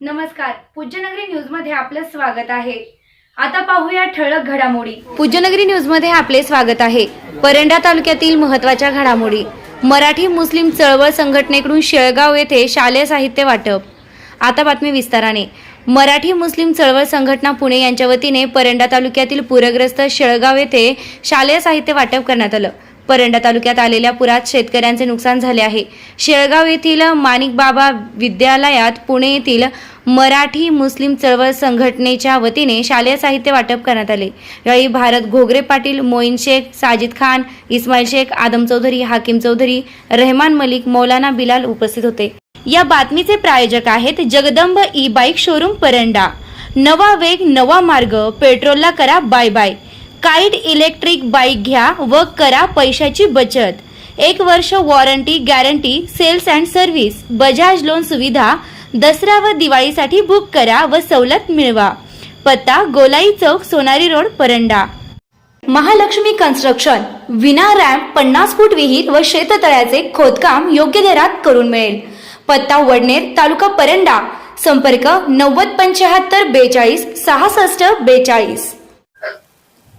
नमस्कार पूज्यनगरी न्यूजमध्ये आपलं स्वागत आहे. आता पाहूया ठळक घडामोडी. पूज्यनगरी न्यूजमध्ये आपले स्वागत आहे. परंडा तालुक्यातील महत्त्वाच्या घडामोडी. मराठी मुस्लिम चळवळ संघटनेकडून शेळगाव येथे शालेय साहित्य वाटप. आता बातमी विस्ताराने. मराठी मुस्लिम चळवळ संघटना पुणे यांच्या वतीने परंडा तालुक्यातील पूरग्रस्त शेळगाव येथे शालेय साहित्य वाटप करण्यात आलं. परंडा तालुक्यात आलेल्या पुरात शेतकऱ्यांचे नुकसान झाले आहे. शेळगाव येथील माणिक बाबा विद्यालयात पुणे येथील मराठी मुस्लिम चळवळ संघटनेच्या वतीने शालेय साहित्य वाटप करण्यात आले. यावेळी भारत घोगरे पाटील मोईन शेख साजिद खान इस्माईल शेख आदम चौधरी हाकीम चौधरी रहमान मलिक मौलाना बिलाल उपस्थित होते. या बातमीचे प्रायोजक आहेत Jagdamb e bike showroom Paranda. नवा वेग नवा मार्ग. पेट्रोलला करा bye bye. Kite electric bike घ्या व करा पैशाची बचत. एक वर्ष warranty guarantee sales and service Bajaj loan सुविधा दसरा व दिवाळीसाठी बुक करा व सवलत मिळवा. पत्ता गोलाई चौक सोनारी रोड परंडा. महालक्ष्मी कन्स्ट्रक्शन. विना रॅम्प पन्नास फूट विहीर व शेततळ्याचे खोदकाम योग्य दरात करून मिळेल. पत्ता वडनेर तालुका परंडा. संपर्क नव्वद पंच्याहत्तर बेचाळीस सहासष्ट बेचाळीस.